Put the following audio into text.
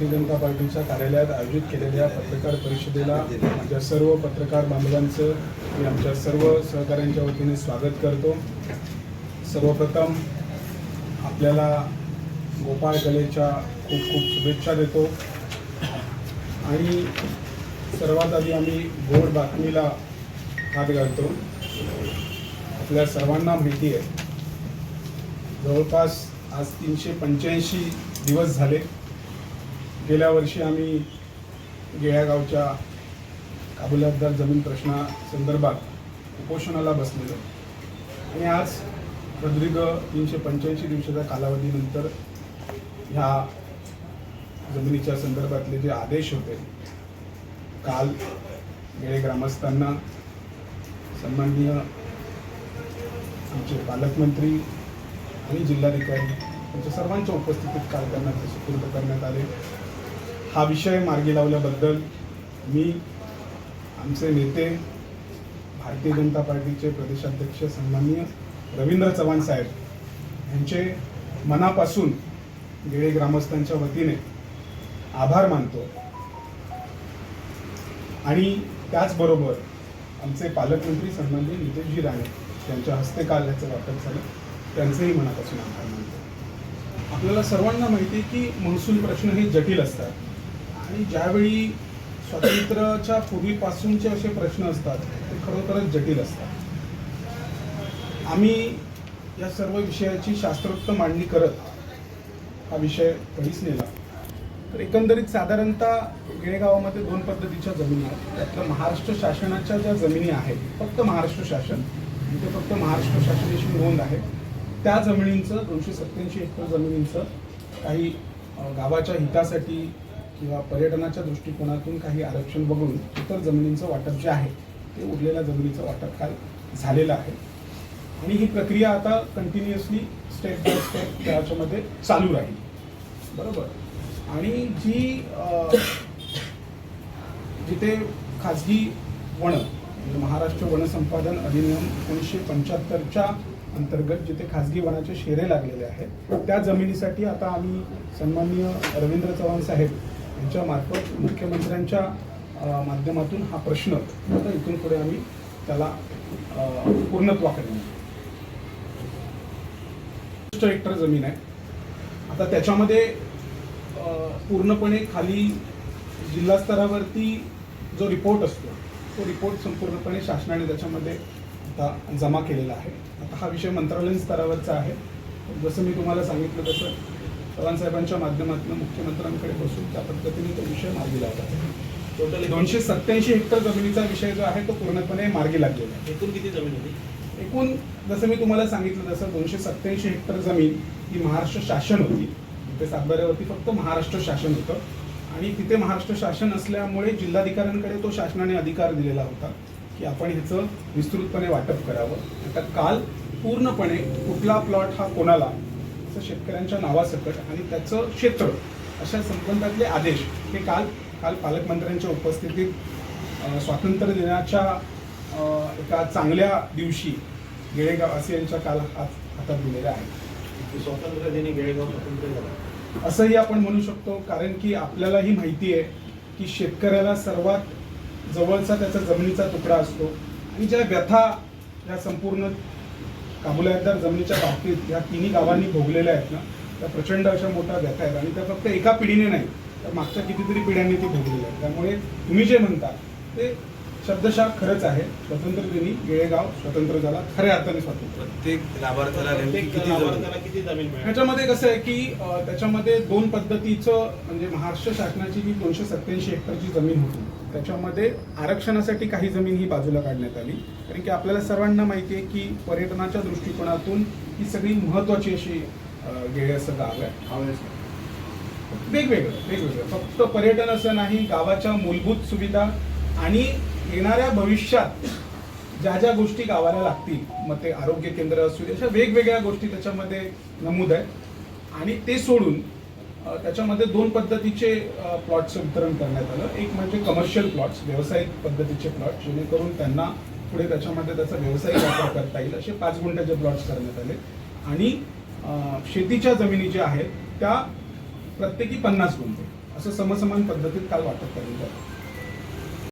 भारतीय जनता पार्टीच्या कार्यालयात आयोजित केलेल्या पत्रकार परिषदेला माझ्या सर्व पत्रकार बांधवांचं मी आमच्या सर्व सहकाऱ्यांच्या वतीने स्वागत करतो. सर्वप्रथम आपल्याला गोपाळ कलेच्या खूप खूप शुभेच्छा देतो. आणि सर्वात आधी आम्ही गोड बातमीला हात घालतो. आपल्या सर्वांना माहिती आहे. जवळपास आज तीनशे पंच्याऐंशी दिवस झाले. गेल्या वर्षी आम्ही गेळ्यागावच्या काबुलातदार जमीन प्रश्नासंदर्भात उपोषणाला बसलेलो. आणि आज प्रदीर्घ तीनशे पंच्याऐंशी दिवसाच्या कालावधीनंतर ह्या जमिनीच्या संदर्भातले जे आदेश होते काल गेळे ग्रामस्थांना सन्माननीय आमचे पालकमंत्री आणि जिल्हाधिकारी यांच्या सर्वांच्या उपस्थितीत काल त्यांना ते सुपूर्द करण्यात आले. हा विषय मार्गी लावल्याबद्दल मी आमचे नेते भारतीय जनता पार्टीचे प्रदेशाध्यक्ष सन्माननीय रवींद्र चव्हाण साहेब यांचे मनापासून गेळे ग्रामस्थांच्या वतीने आभार मानतो. आणि त्याचबरोबर आमचे पालकमंत्री सन्माननीय नितेशजी राणे यांच्या हस्ते काल याचं वाटप झालं. त्यांचेही मनापासून आभार मानतो. आपल्याला सर्वांना माहिती आहे की महसूल प्रश्न हे जटिल असतात. आणि ज्यावेळी स्वातंत्र्याच्या पूर्वीपासूनचे असे प्रश्न असतात ते खरोखरच जटिल असतात. आम्ही या सर्व विषयाची शास्त्रोक्त मांडणी करत हा विषय कधीच नेला तर एकंदरीत साधारणतः गेळेगावामध्ये दोन पद्धतीच्या जमिनी आहेत. त्यातलं महाराष्ट्र शासनाच्या ज्या जमिनी आहेत फक्त महाराष्ट्र शासन म्हणजे फक्त महाराष्ट्र शासनाची नोंद आहे. त्या जमिनींचं दोनशे सत्त्याऐंशी हेक्टर जमिनींचं काही गावाच्या हितासाठी किंवा पर्यटनाच्या दृष्टिकोनातून काही आरक्षण बघून इतर जमिनींचं वाटप जे आहे ते उरलेल्या जमिनीचं वाटप काल झालेलं आहे. आणि ही प्रक्रिया आता कंटिन्युअसली स्टेप बाय स्टेप त्याच्यामध्ये चालू राहील. बरोबर? आणि जी जिथे खाजगी वन म्हणजे महाराष्ट्र वन संपादन अधिनियम एकोणीसशे पंच्याहत्तरच्या अंतर्गत जिथे खाजगी वनाचे शेरे लागलेले आहेत त्या जमिनीसाठी आता आम्ही सन्माननीय रवींद्र चव्हाण साहेब यांच्या मार्फत मुख्यमंत्र्यांच्या माध्यमातून हा प्रश्न आता इथून पुढे आम्ही त्याला पूर्णत्वाकडे हेक्टर जमीन आहे. आता त्याच्यामध्ये पूर्णपणे खाली जिल्हा स्तरावरती जो रिपोर्ट असतो तो रिपोर्ट संपूर्णपणे शासनाने त्याच्यामध्ये आता जमा केलेला आहे. आता हा विषय मंत्रालयीन स्तरावरचा आहे. जसं मी तुम्हाला सांगितलं तसं चव्हाण साहेबांच्या माध्यमातून मुख्यमंत्र्यांकडे बसून त्या पद्धतीने तो विषय मार्गी लावला. टोटल दोनशे सत्याऐंशी हेक्टर जमिनीचा विषय जो आहे तो पूर्णपणे मार्गी लागलेला आहे. एकूण किती जमीन होती? एकूण जसं मी तुम्हाला सांगितलं तसं दोनशे सत्याऐंशी हेक्टर जमीन ही महाराष्ट्र शासन होती. तिथे सातबाऱ्यावरती फक्त महाराष्ट्र शासन होतं. आणि तिथे महाराष्ट्र शासन असल्यामुळे जिल्हाधिकाऱ्यांकडे तो शासनाने अधिकार दिलेला होता की आपण ह्याचं विस्तृतपणे वाटप करावं. आता काल पूर्णपणे कुठला प्लॉट हा कोणाला असं शेतकऱ्यांच्या नावासकट आणि त्याचं क्षेत्र अशा संबंधातले आदेश हे काल काल पालकमंत्र्यांच्या उपस्थितीत स्वातंत्र्य दिनाच्या एका चांगल्या दिवशी गेळेगाववासियांच्या काल हात हातात दिलेल्या आहेत. स्वातंत्र्य दिनी बेळगाव स्वातंत्र्य असंही आपण म्हणू शकतो कारण की आपल्यालाही माहिती आहे की शेतकऱ्याला सर्वात जवळचा त्याचा जमिनीचा तुकडा असतो आणि ज्या व्यथा या संपूर्ण काबुलायतदार जमिनीच्या बाबतीत या तिन्ही गावांनी भोगलेल्या आहेत ना त्या प्रचंड अशा मोठ्या व्यथा आहेत. आणि त्या फक्त एका पिढीने नाही तर मागच्या कितीतरी पिढ्यांनी ती भोगलेल्या आहेत. त्यामुळे तुम्ही जे म्हणता ते शब्दशः खरंच आहे. स्वातंत्र्य दिनी गेळेगाव स्वतंत्र झाला. खऱ्या अर्थाने स्वातंत्र्य. प्रत्येक लाभार्थ्याला नेमकी किती जमीन? लाभार्थ्याला किती जमीन मिळाली? ह्याच्यामध्ये कसं आहे की अ, त्याच्यामध्ये दोन पद्धतीचं म्हणजे महाराष्ट्र शासनाची जी दोनशे सत्याऐंशी हेक्टरची जमीन होती त्याच्यामध्ये आरक्षणासाठी काही जमीन ही बाजूला काढण्यात आली. कारण की आपल्याला सर्वांना माहिती आहे की पर्यटनाच्या दृष्टिकोनातून ही सगळी महत्वाची अशी अ, गेळे असं गाव आहे. वेगवेगळं वेगवेगळं. फक्त पर्यटन असं नाही गावाच्या मूलभूत सुविधा आणि येणाऱ्या भविष्यात ज्या ज्या गोष्टी गावाला लागतील मग ते आरोग्य केंद्र असू दे अशा वेगवेगळ्या गोष्टी त्याच्यामध्ये नमूद आहेत. आणि ते सोडून त्याच्यामध्ये दोन पद्धतीचे प्लॉट्सचं वितरण करण्यात आलं. एक म्हणजे कमर्शियल प्लॉट्स व्यावसायिक पद्धतीचे प्लॉट जेणेकरून त्यांना पुढे त्याच्यामध्ये त्याचा व्यावसायिक वापर करता येईल असे पाच गुंठ्याचे प्लॉट्स करण्यात आले. आणि शेतीच्या जमिनी ज्या आहेत त्या प्रत्येकी पन्नास गुंठे. असं समसमान पद्धतीत काल वाटप करण्यात आलं.